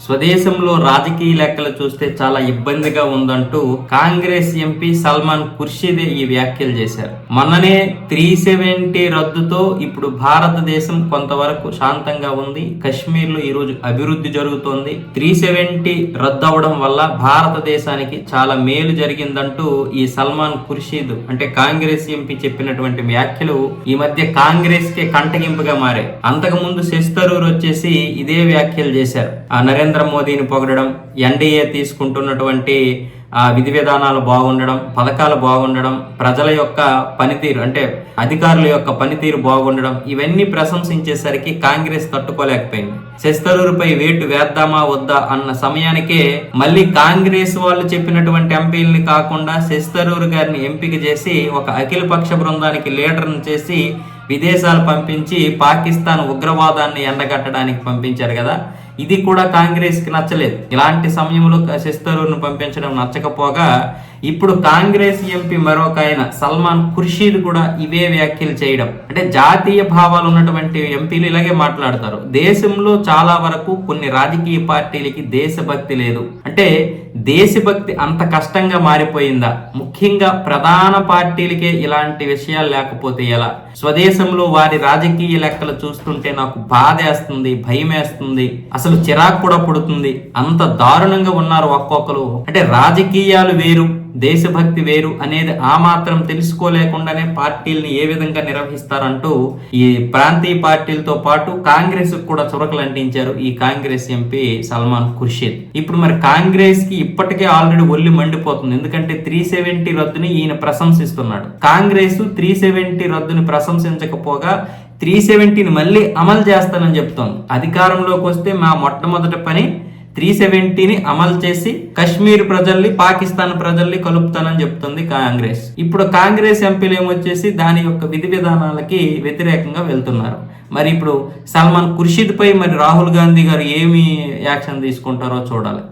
స్వదేశంలో రాజకీయ లెక్కలు చూస్తే చాలా ఇబ్బందిగా ఉందంటూ కాంగ్రెస్ ఎంపీ సల్మాన్ ఖుర్షీదే ఈ వ్యాఖ్యలు చేశారు. మొన్ననే త్రీ సెవెంటీ రద్దుతో ఇప్పుడు భారతదేశం కొంతవరకు శాంతంగా ఉంది. కశ్మీర్లో లో ఈ రోజు అభివృద్ధి జరుగుతోంది. త్రీ సెవెంటీ రద్దు అవడం వల్ల భారతదేశానికి చాలా మేలు జరిగిందంటూ ఈ సల్మాన్ ఖుర్షీద్ అంటే కాంగ్రెస్ ఎంపీ చెప్పినటువంటి వ్యాఖ్యలు ఈ మధ్య కాంగ్రెస్కి కంటగింపుగా మారాయి. అంతకు ముందు శశితరూర్ వచ్చేసి ఇదే వ్యాఖ్యలు చేశారు. ఆ నరేంద్ర మోదీని పొగడడం ఎన్డీఏ తీసుకుంటున్నటువంటి విధి విధానాలు బాగుండడం పథకాలు బాగుండడం ప్రజల యొక్క పనితీరు అంటే అధికారుల యొక్క పనితీరు బాగుండడం ఇవన్నీ ప్రశంసించేసరికి కాంగ్రెస్ తట్టుకోలేకపోయింది. శశితరూరుపై వేటు వేద్దామా వద్దా అన్న సమయానికే మళ్ళీ కాంగ్రెస్ వాళ్ళు చెప్పినటువంటి ఎంపీల్ని కాకుండా శశితరూరు గారిని ఎంపిక చేసి ఒక అఖిలపక్ష బృందానికి లీడర్ను చేసి విదేశాలు పంపించి పాకిస్తాన్ ఉగ్రవాదాన్ని ఎండగట్టడానికి పంపించారు కదా. ఇది కూడా కాంగ్రెస్కి నచ్చలేదు. ఇలాంటి సమయంలో శిస్తరును పంపించడం నచ్చకపోగా ఇప్పుడు కాంగ్రెస్ ఎంపీ మరొక ఆయన సల్మాన్ ఖుర్షీద్ కూడా ఇవే వ్యాఖ్యలు చేయడం. అంటే జాతీయ భావాలు ఉన్నటువంటి ఎంపీలు ఇలాగే మాట్లాడతారు. దేశంలో చాలా వరకు కొన్ని రాజకీయ పార్టీలకి దేశభక్తి లేదు. అంటే దేశభక్తి అంత కష్టంగా మారిపోయిందా? ముఖ్యంగా ప్రధాన పార్టీలకే ఇలాంటి విషయాలు లేకపోతే ఎలా? స్వదేశంలో వారి రాజకీయ లెక్కలు చూస్తుంటే నాకు బాధేస్తుంది భయం వేస్తుంది అసలు చిరాకు కూడా పుడుతుంది. అంత దారుణంగా ఉన్నారు ఒక్కొక్కరు. అంటే రాజకీయాలు వేరు దేశభక్తి వేరు అనేది ఆ మాత్రం తెలుసుకోలేకుండానే పార్టీల్ని ఏ విధంగా నిర్వహిస్తారంటూ ఈ ప్రాంతీయ పార్టీలతో పాటు కాంగ్రెస్ కూడా చురకలు అంటించారు ఈ కాంగ్రెస్ ఎంపీ సల్మాన్ ఖుర్షీద్. ఇప్పుడు మరి కాంగ్రెస్కి ఇప్పటికే ఆల్రెడీ ఒళ్ళి మండిపోతుంది. ఎందుకంటే త్రీ సెవెంటీ రద్దుని ఈయన ప్రశంసిస్తున్నాడు. కాంగ్రెస్ త్రీ సెవెంటీ రద్దుని ప్రశంసించకపోగా త్రీ సెవెంటీని మళ్ళీ అమలు చేస్తానని చెప్తోంది. అధికారంలోకి వస్తే మా మొట్టమొదటి పని త్రీ సెవెంటీని అమలు చేసి కశ్మీర్ ప్రజల్ని పాకిస్తాన్ ప్రజల్ని కలుపుతానని చెప్తుంది కాంగ్రెస్. ఇప్పుడు కాంగ్రెస్ ఎంపీలు ఏమొచ్చేసి దాని యొక్క విధి విధానాలకి వ్యతిరేకంగా వెళ్తున్నారు. మరి ఇప్పుడు సల్మాన్ ఖుర్షీద్ పై మరి రాహుల్ గాంధీ గారు ఏమి యాక్షన్ తీసుకుంటారో చూడాలి.